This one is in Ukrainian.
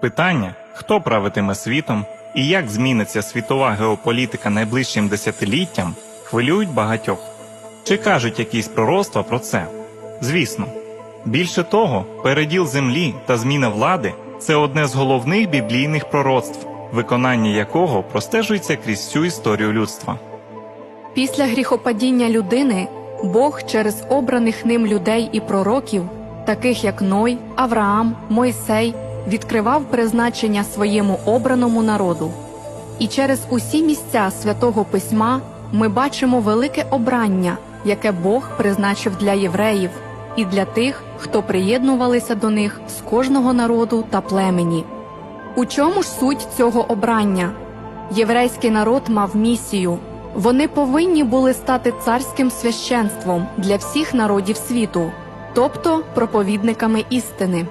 Питання, хто правитиме світом і як зміниться світова геополітика найближчим десятиліттям, хвилюють багатьох. Чи кажуть якісь пророцтва про це? Звісно. Більше того, переділ землі та зміна влади це одне з головних біблійних пророцтв, виконання якого простежується крізь всю історію людства. Після гріхопадіння людини Бог через обраних ним людей і пророків, таких як Ной, Авраам, Мойсей, відкривав призначення своєму обраному народу. І через усі місця святого письма ми бачимо велике обрання, яке Бог призначив для євреїв і для тих, хто приєднувалися до них з кожного народу та племені. У чому ж суть цього обрання? Єврейський народ мав місію. Вони повинні були стати царським священством для всіх народів світу, тобто проповідниками істини.